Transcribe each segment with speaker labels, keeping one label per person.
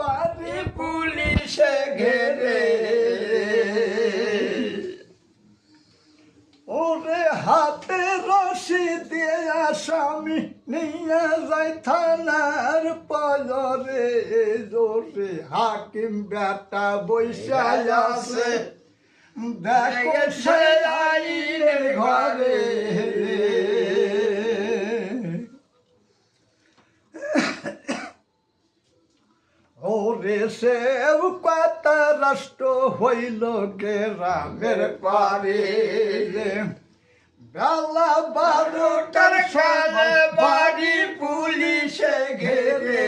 Speaker 1: বাড়ি পুলিশে ঘেরে। ওরে হাতে রশি দিয়ে আসামি নিয়ে যাই থানার পাজরে জোরে হাকিম বেটা বৈশাল আছে। দেখো সে ওরে সে পাতা রাষ্ট্র হইল গ্রামের পারে বেলা বারোটার সালে বাড়ি পুলিশে ঘেরে।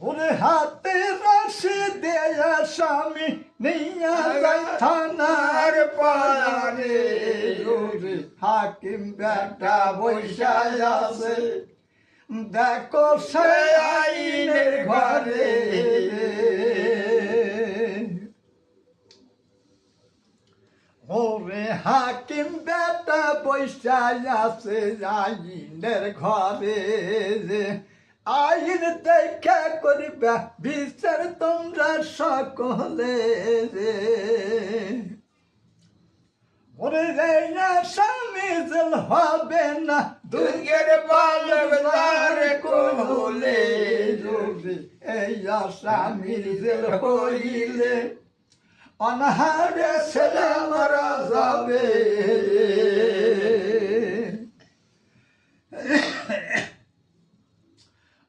Speaker 1: ওরে হাতে রসে দেয়া স্বামী নিয়া থানার পারে হাকিম বেটা বৈশাল আছে। দেখো সে আইনের ঘরে। ওরে হাকিম বেটা বৈশাল আছে আইনের ঘরে আইন দেখা করবে, বিচার তোমরা সকলে রে ওরে রে না স্বামী হবে না, দুর্গের বালক স্বামী জল হইলে, অনাহারে ছেলে মারা যাবে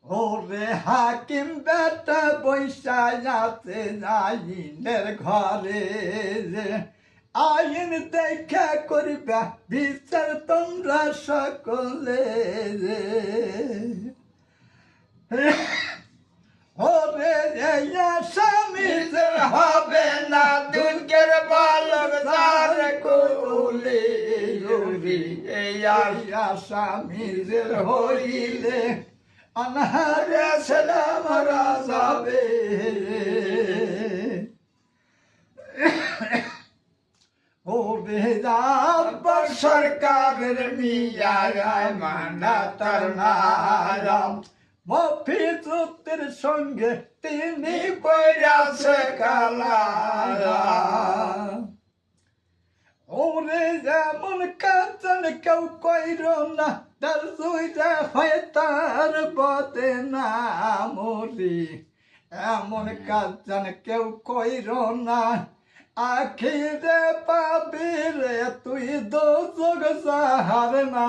Speaker 1: ওরে হাকিম বেটা বৈশা যাতে আইনের ঘরে যে আইন দেখা করবা, বিচার তোমরা সকলে ওরে স্বামী যে হবে না। দুর্গের বালক যার কোলে ওরে স্বামী যে হইলে অনাহারে ছেলে মারা যাবে। সরকারের মিয়ারায় মানা তার নারাম। মফিজুতের সঙ্গে তিনি পড়াছে কালারা। ওরে যেমন কাঞ্চন কেউ কইর না তার দুইটা হয় তার বদে না মরি এমন কাঞ্চন কেউ কইর না আখিরে পাবি রে তুই দো যোগ সাহার না